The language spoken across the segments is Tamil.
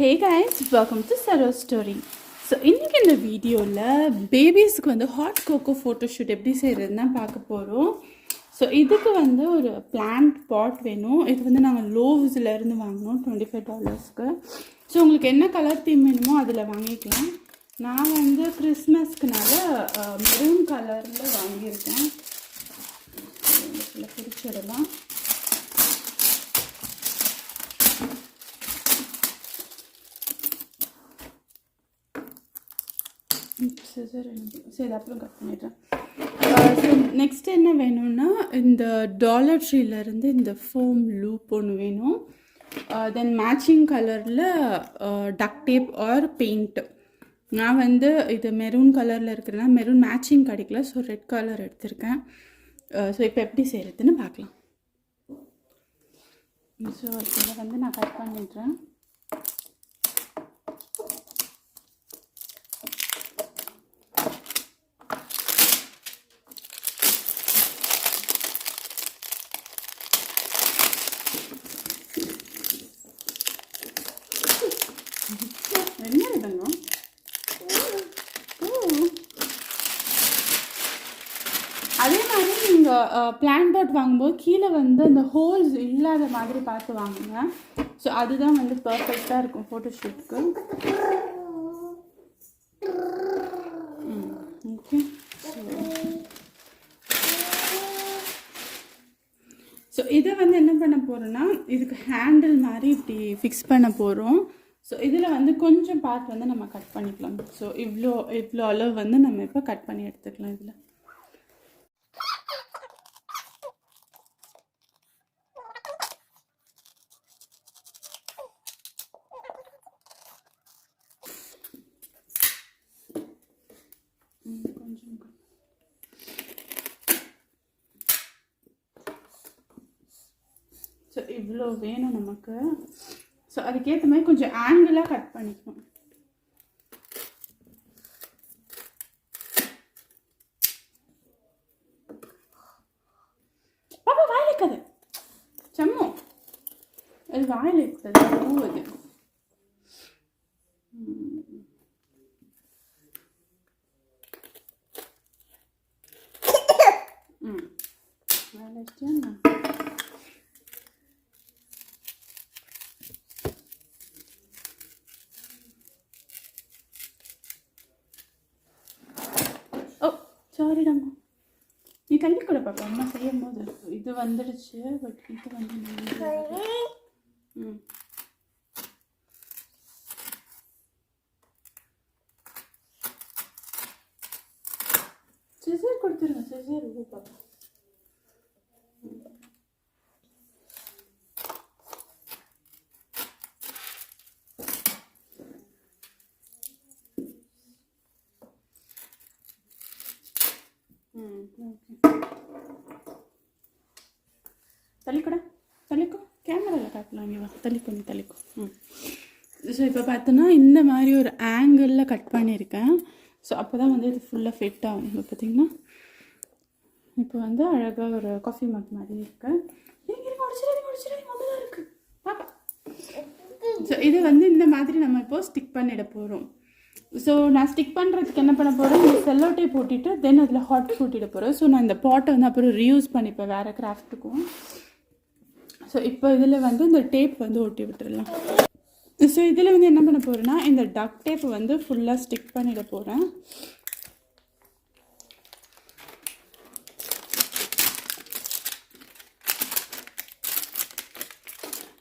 Hey guys welcome to Saro story so இன்றைக்கி இந்த வீடியோவில் பேபிஸ்க்கு வந்து ஹாட் கோகோ ஃபோட்டோஷூட் எப்படி செய்கிறதுன்னு தான் பார்க்க போகிறோம் ஸோ இதுக்கு வந்து ஒரு பிளான்ட் பாட் வேணும். இது வந்து நாங்கள் லோவ்ஸ்லேருந்து வாங்கினோம் டுவெண்ட்டி ஃபைவ் டாலர்ஸ்க்கு ஸோ உங்களுக்கு என்ன கலர் தீம் வேணுமோ அதில் வாங்கிக்கலாம். நான் வந்து கிறிஸ்மஸ்க்குனால மெரூன் கலரில் வாங்கியிருக்கேன். பிடிச்சிடலாம் சிசர் சரி அப்புறம் கட் பண்ணிடுறேன் ஸோ நெக்ஸ்ட் என்ன வேணும்னா இந்த டாலர் ட்ரீலேருந்து இந்த ஃபோம் லூப் ஒன்று வேணும். தென் மேட்சிங் கலரில் டக் டேப் ஆர் பெயிண்ட் நான் வந்து இது மெரூன் கலரில் இருக்கிறனா மெரூன் மேட்சிங் கிடைக்கல ஸோ ரெட் கலர் எடுத்திருக்கேன். Uh, ஸோ இப்போ எப்படி செய்கிறதுன்னு பார்க்கலாம். ஸோ இதை வந்து நான் கட் பண்ணிடுறேன் என்ன இதுங்க அதே மாதிரி நீங்கள் பிளான் பாட் வாங்கும்போது கீழே வந்து அந்த ஹோல்ஸ் இல்லாத மாதிரி பார்த்து வாங்குங்க. ஸோ அதுதான் வந்து பர்ஃபெக்டாக இருக்கும் ஃபோட்டோஷூட்டுக்கு ஓகே ஸோ இதை வந்து என்ன பண்ண போகிறோன்னா இதுக்கு ஹேண்டில் மாதிரி இப்படி ஃபிக்ஸ் பண்ண போகிறோம் ஸோ இதில் வந்து கொஞ்சம் பார்ட் வந்து நம்ம கட் பண்ணிக்கலாம். ஸோ இவ்வளோ இவ்வளோ அளவு வந்து நம்ம இப்போ கட் பண்ணி எடுத்துக்கலாம் இதில் கொஞ்சம் ஸோ இவ்வளோ வேணும் நமக்கு. ஸோ அதுக்கேற்ற மாதிரி கொஞ்சம் ஆங்கிளாக கட் பண்ணிக்கணும். பாப்பா வாயில் இருக்காது செம்மோ. அது வாயில் இருக்குது பூ அது. ம். வாயில் வச்சியா சாரிடாம்மா நீ தள்ளி கூட பாப்பா? அம்மா செய்யும் போது இது வந்துடுச்சு பட் இது வந்து ம் சிசர் கொடுத்துருங்க சிசர் ஓ பாப்பா ம் ஓகே தள்ளிக்கூட தள்ளிக்கோ கேமராவில் காட்டலாம் இங்கே வா தள்ளிக்கோ நீ தள்ளிக்கோ ம் ஸோ இப்போ பார்த்தோன்னா இந்த மாதிரி ஒரு ஆங்கிளில் கட் பண்ணியிருக்கேன் ஸோ அப்போ தான் வந்து இது ஃபுல்லாக ஃபிட் ஆகும் இப்போ பார்த்தீங்கன்னா இப்போ வந்து அழகாக ஒரு காஃபி மக் மாதிரி இருக்கு ஸோ இது வந்து இந்த மாதிரி நம்ம இப்போ ஸ்டிக் பண்ணிட போகிறோம் ஸோ நான் ஸ்டிக் பண்ணுறதுக்கு என்ன பண்ண போகிறேன் இந்த செல்லோட்டை டேப் போட்டுட்டு தென் அதில் ஹாட் கூட்டிட போகிறேன் ஸோ நான் இந்த பாட்டை வந்து அப்புறம் ரீயூஸ் பண்ணிப்பேன் வேறு கிராஃப்ட்டுக்கும் ஸோ இப்போ இதில் வந்து இந்த டேப் வந்து ஒட்டி விட்டுடலாம் ஸோ இதில் வந்து என்ன பண்ண போகிறேன்னா இந்த டக் டேப் வந்து ஃபுல்லாக ஸ்டிக் பண்ணிட போகிறேன்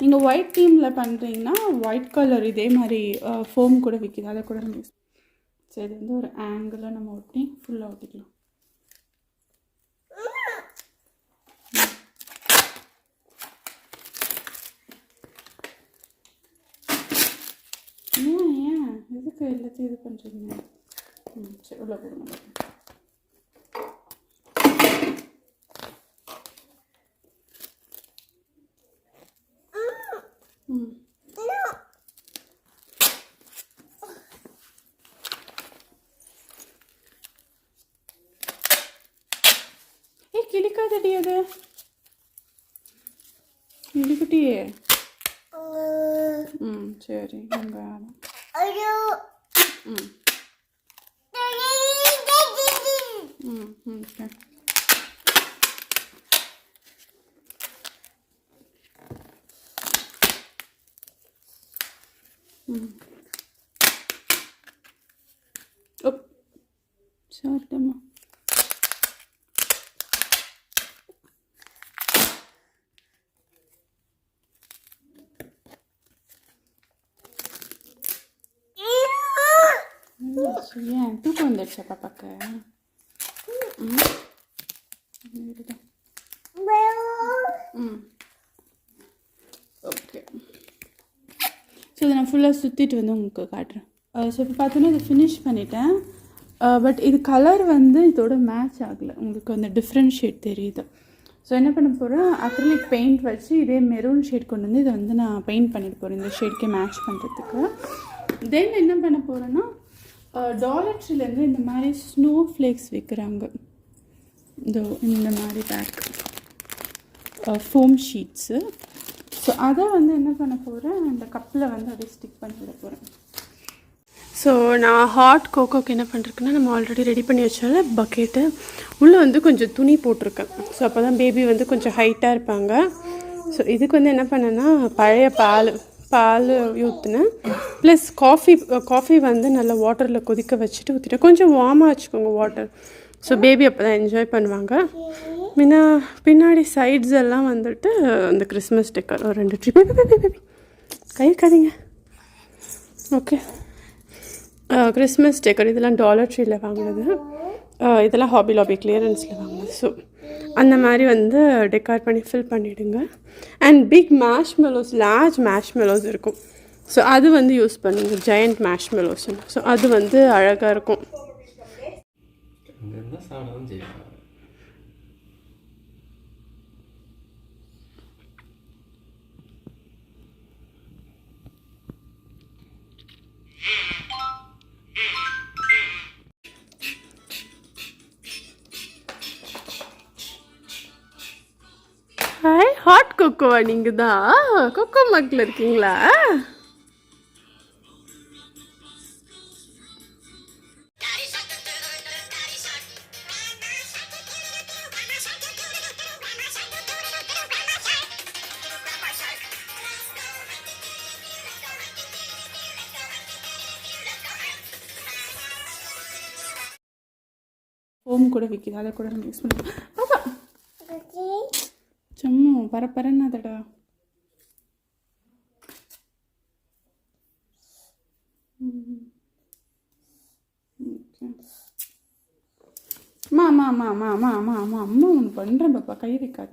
நீங்கள் ஒயிட் தீமில் பண்ணுறீங்கன்னா ஒயிட் கலர் இதே மாதிரி ஃபோம் கூட விற்கிது அதை கூட நம்ம யூஸ் சரி இது வந்து ஒரு ஆங்கிளாக நம்ம ஒட்டி ஃபுல்லாக ஒட்டிக்கலாம். ஏன் ஏன்? எதுக்கு எல்லாத்தையும் இது பண்ணுறீங்க ம் சரி உள்ள போடுங்க. கிழிக்காதடி அது கிழிக்குட்டியே ம் சரி ரொம்ப ம் ம் ஏன் தூக்கம் வந்துடுச்சா பாப்பாக்கு ம் ஓகே ஸோ இதை நான் ஃபுல்லாக சுற்றிட்டு வந்து உங்களுக்கு காட்டுறேன் ஸோ இப்போ பார்த்தோன்னா இதை ஃபினிஷ் பண்ணிட்டேன் பட் இது கலர் வந்து இதோட மேட்ச் ஆகலை உங்களுக்கு அந்த டிஃப்ரெண்ட் ஷேட் தெரியுது ஸோ என்ன பண்ண போகிறேன் அக்ரிலிக் பெயிண்ட் வச்சு இதே மெரூன் ஷேட் கொண்டு வந்து இதை வந்து நான் பெயிண்ட் பண்ணிட்டு போகிறேன் இந்த ஷேட்க்கே மேட்ச் பண்ணுறதுக்கு தென் என்ன பண்ண போகிறேன்னா டாலட்ரிலேருந்து இந்த மாதிரி ஸ்னோ ஃப்ளேக்ஸ் விற்கிறாங்க இதோ இந்த மாதிரி பேக் ஃபோம் ஷீட்ஸு ஸோ அதை வந்து என்ன பண்ண போகிறேன் அந்த கப்பில் வந்து அப்படியே ஸ்டிக் பண்ணிவிட போகிறேன் ஸோ நான் ஹாட் கோகோக்கு என்ன பண்ணுறேன்னா நம்ம ஆல்ரெடி ரெடி பண்ணி வச்சால பக்கெட்டு உள்ளே வந்து கொஞ்சம் துணி போட்டிருக்கேன். ஸோ அப்போ தான் பேபி வந்து கொஞ்சம் ஹைட்டாக இருப்பாங்க. ஸோ இதுக்கு வந்து என்ன பண்ணேன்னா பழைய பால் பால் ஊற்றினேன் ப்ளஸ் காஃபி காஃபி வந்து நல்லா வாட்டரில் கொதிக்க வச்சுட்டு ஊற்றிட்டேன் கொஞ்சம் வார்மாக வச்சுக்கோங்க வாட்டர் ஸோ பேபி அப்போ தான் என்ஜாய் பண்ணுவாங்க. முன்ன பின்னாடி சைட்ஸ் எல்லாம் வந்துட்டு அந்த கிறிஸ்மஸ் டெக்கர் ஒரு ரெண்டு ட்ரிப் பேபி கை கதிங்க ஓகே கிறிஸ்மஸ் டெக்கர் இதெல்லாம் டாலர் ட்ரீயில் வாங்கினது. இதெல்லாம் ஹாபி லாபி கிளியரன்ஸில் வாங்கினது. ஸோ அந்த மாதிரி வந்து டெக்கார் பண்ணி ஃபில் பண்ணிவிடுங்க and big marshmallows large marshmallows இருக்கும். ஸோ அது வந்து யூஸ் பண்ணுங்க. ஜெயண்ட் மேஷ் மெலோஸ்னு ஸோ அது வந்து அழகாக இருக்கும். கொக்கோவா நீங்கள் தான் கொக்கோ மக்கில் இருக்கீங்களா? ஃபோம் கூட விற்கிது அதை கூட நம்ம யூஸ் பண்ணுவோம் பாப்பா அதடா அம்மா அம்மா அம்மா அம்மா அம்மா அம்மா அம்மா அம்மா ஒன்று பண்ணுறேன் பாப்பா கை வைக்காத